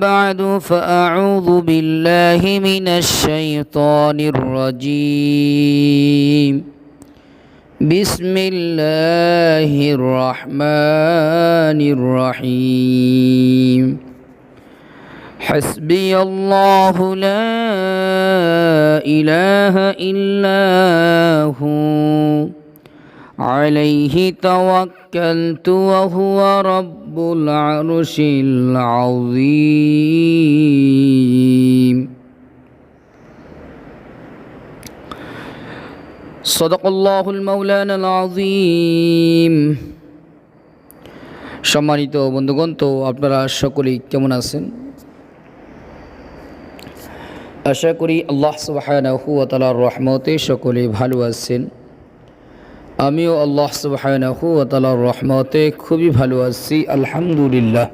بعد فأعوذ بالله من الشيطان الرجيم. بسم الله الرحمن الرحيم. حسبي الله لا إله إلا هو. عليه توكلت وهو رب العرش العظيم صدق الله المولانا العظيم সম্মানিত বন্ধুগণ তো আপনারা সকলেই কেমন আছেন আশা করি আল্লাহ সুবাহানাহু তালার রহমতে সকলে ভালো আছেন আমিও আল্লাহ সুবাহানাহু রহমতে খুবই ভালো আছি, আলহামদুলিল্লাহ।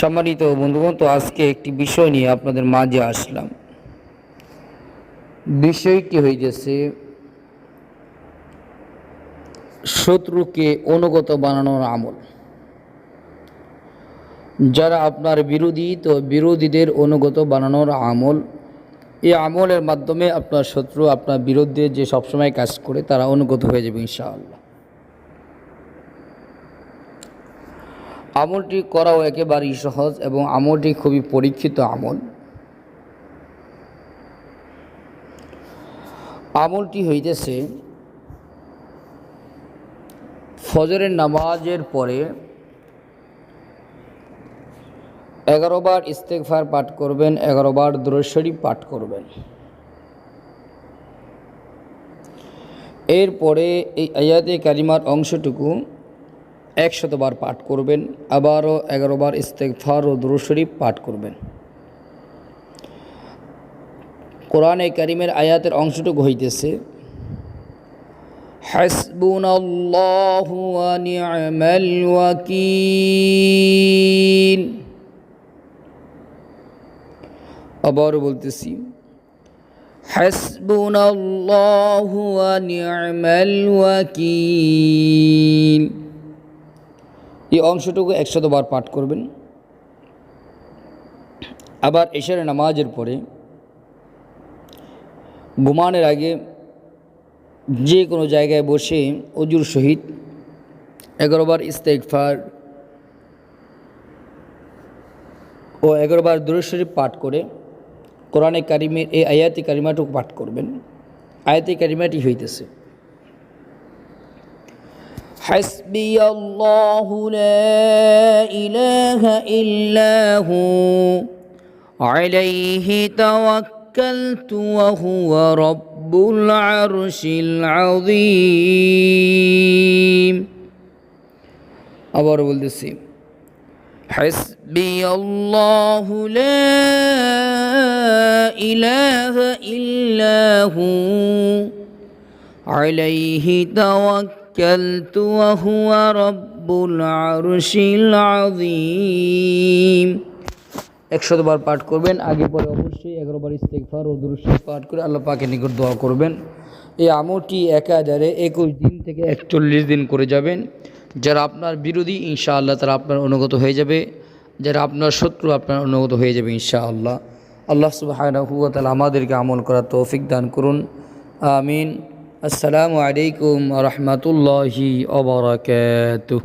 সম্মানিত বন্ধুগণ, তো আজকে একটি বিষয় নিয়ে আপনাদের মাঝে আসলাম। বিষয়টি হইতেছে, শত্রুকে অনুগত বানানোর আমল। যারা আপনার বিরোধী, তো বিরোধীদের অনুগত বানানোর আমল এই আমলের মাধ্যমে আপনার শত্রু, আপনার বিরুদ্ধে যে সবসময় কাজ করে, তারা অনুগত হয়ে যাবে ইনশাআল্লাহ। আমলটি করাও একেবারেই সহজ এবং আমলটি খুবই পরীক্ষিত আমল। আমলটি হইতেছে ফজরের নামাজের পরে এগারো বার ইস্তেকফার পাঠ করবেন এগারো বার দ্রশরী পাঠ করবেন এরপরে এই আয়াতে কালিমার অংশটুকু একশতবার পাঠ করবেন আবারও এগারো বার ইস্তেকফার ও দ্রশরী পাঠ করবেন কোরআনে কারিমের আয়াতের অংশটুকু হইতেছে حسبنا الله ونعم الوكيل আবার বলতেছি حسبنا الله ونعم الوكيل এই অংশটুকু একশতবার পাঠ করবেন আবার এশারে নামাজের পরে ঘুমানোর আগে যে কোনো জায়গায় বসে অজুর সহিত এগারোবার ইস্তেকফার ও এগারোবার দুরুশরীফ পাঠ করে কোরআনে কারিমের এই আয়াতি কারিমাটুকু পাঠ করবেন আয়াতি কারিমাটি হইতেছে حسبي الله لا إله إلا هو عليه توكلت وهو رب العرش العظيم আবার বলতেছি حسبي الله لا إله إلا هو عليه توكلت وهو رب العرش العظيم একশতবার পাঠ করবেন আগে পরে অবশ্যই এগারোবার ইস্তেকফার ও দুরুশ্বর পাঠ করে আল্লাহ পাকে নিকট দোয়া করবেন এই আমলটি একাধারে একুশ দিন থেকে একচল্লিশ দিন করে যাবেন যারা আপনার বিরোধী ইনশাআল্লাহ তারা আপনার অনুগত হয়ে যাবে যারা আপনার শত্রু আপনার অনুগত হয়ে যাবে ইনশাআল্লাহ আল্লাহ সুবাহানহুয়াল আমাদেরকে আমল করার তৌফিক দান করুন। আমিন। আসসালামু আলাইকুম রহমতুল্লাহি অবরাকাতুহ